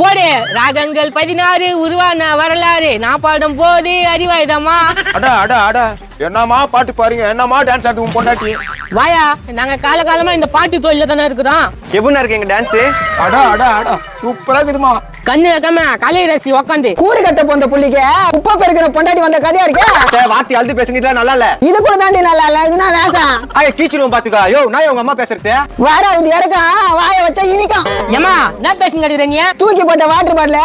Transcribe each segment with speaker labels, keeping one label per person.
Speaker 1: போடு. ராகங்கள் பதினாறு உருவான வரலாறு. நான் பாடும் போது அறிவாயுதமா
Speaker 2: அட அட அட. என்னமா பாட்டு பாருங்க என்னமா டான்ஸ் ஆடுவோம் பொண்டாட்டி?
Speaker 1: வாயா நாங்க காலகாலமா இந்த பாட்டு தொழில தானே இருக்கிறோம்.
Speaker 3: எப்படின்னா இருக்கு எங்க டான்ஸ்
Speaker 2: அட அட அட சூப்பரா இருக்குதுமா.
Speaker 1: கண்ணு வைக்காம கலை ரசி உக்காந்து.
Speaker 4: கூறு கட்ட போந்த புள்ளிக்கு உப்ப பெருக்கிற பொண்டாட்டி வந்த கதையா இருக்கு?
Speaker 3: வார்த்தை அழுது பேசுங்கிட்டா நல்லா இல்ல.
Speaker 4: இது கூட தாண்டி நல்லா இல்ல இதுனா வேஷம்.
Speaker 3: ஐய கீச்சிருவோம் பாத்துக்கா. யோ நான் உங்க அம்மா பேசுறது?
Speaker 4: வாராவது இறக்கம் வாய வச்சா இனிக்கும்.
Speaker 1: ஏமா என்ன பேசுங்க அடிக்கிறீங்க
Speaker 4: தூக்கி போட்ட வாட்டர் பாட்டில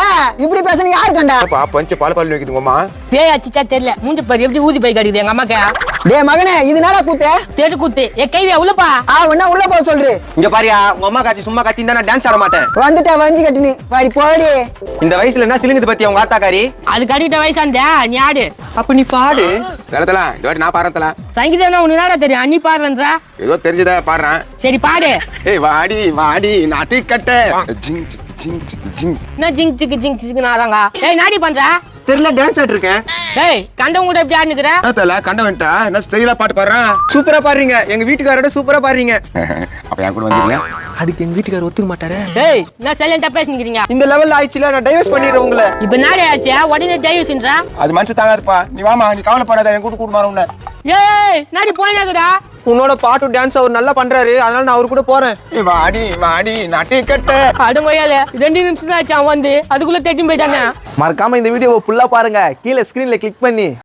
Speaker 4: இப்படி பேசணும் யாரு கண்டா?
Speaker 2: பஞ்சு பால் பால் வைக்குதுங்கம்மா
Speaker 1: பேய் அச்சிச்சா தெரியல. மூஞ்சி பாரு எப்படி ஊதி போய் கடிக்குது எங்க அம்மாக்கு?
Speaker 4: டே மகனே இது என்னடா கூத்து?
Speaker 1: தெரு குத்து. ஏ கைவியா உள்ளப்பா.
Speaker 4: ஆ ஒன்னா உள்ள போக சொல்று
Speaker 3: இங்க பாரியா உங்க அம்மா காட்சி சும்மா கத்தி நான் டான்ஸ் ஆட மாட்டேன்.
Speaker 4: வந்துட்டா வஞ்சி கட்டினி. பாடி போடி.
Speaker 3: இந்த வயசுல என்ன சிலுங்குது பத்தி உங்க ஆத்தாக்காரி?
Speaker 1: அது கடிக்கிட்ட வயசாந்தா நீ ஆடு.
Speaker 3: அப்ப நீ பாடு.
Speaker 2: தலத்தல இந்த வாட்டி நான் பாடுறேன் தல
Speaker 1: சங்கீதம் உனக்கு என்னடா தெரியும்? நீ பாடுறன்றா.
Speaker 2: ஏதோ தெரிஞ்சதா பாடுறேன்.
Speaker 1: சரி பாடு.
Speaker 2: ஏய் வாடி வாடி நாட்டி கட்ட. ஜிங் ஜிங் ஜிங் ஜிங். ஜிங்
Speaker 1: என்ன ஜிங் சிக்கு ஜிங் சிக்கு நாதாங்க ஏய் நாடி பண்றா?
Speaker 3: தெரியல டான்ஸ் ஆட்டு இருக்கேன்.
Speaker 1: ஏய் கண்டவங்க கூட எப்படி ஆடுனுக்குற?
Speaker 2: என்ன தல கண்ட வேண்டா என்ன ஸ்டைலா பாட்டு பாடுறேன்
Speaker 3: சூப்பரா பாடுறீங்க. எங்க வீட்டுக்காரோட சூப்பரா பாடுறீங்க.
Speaker 2: அப்ப என் கூட வந்துருங்க
Speaker 3: அதுக்கு எங்க வீட்டுக்காரர் ஒத்துக்க மாட்டாரு.
Speaker 1: ஏய் என்ன சைலண்டா பேசிக்கிறீங்க
Speaker 3: இந்த லெவல்ல ஆயிடுச்சுல நான் டைவர்ஸ் பண்ணிடுறேன் உங்களை.
Speaker 1: இப்ப நாளே ஆச்சு? உடனே டைவர்ஸ்ன்றா
Speaker 2: அது மனசு தாங்காதுப்பா. நீ வாமா நீ கவலைப்படாத என் கூட கூட்டு மாற உன்னை.
Speaker 1: ஏய் நாடி போயினாக்குறா
Speaker 3: உன்னோட பாட்டு டான்ஸ் அவர் நல்லா பண்றாரு. அதனால நான் அவர் கூட போறேன்.
Speaker 2: வாடி வாடி நாட்டி கட்ட.
Speaker 1: அடுங்கோயால ரெண்டு நிமிஷம் தான் ஆச்சு அவன் வந்து. அதுக்குள்ள தட்டி போயிட்டாங்க
Speaker 3: மறக்காம இந்த வீடியோவை ஃபுல்லா பாருங்க. கீழே ஸ்கிரீன்ல கிளிக் பண்ணி.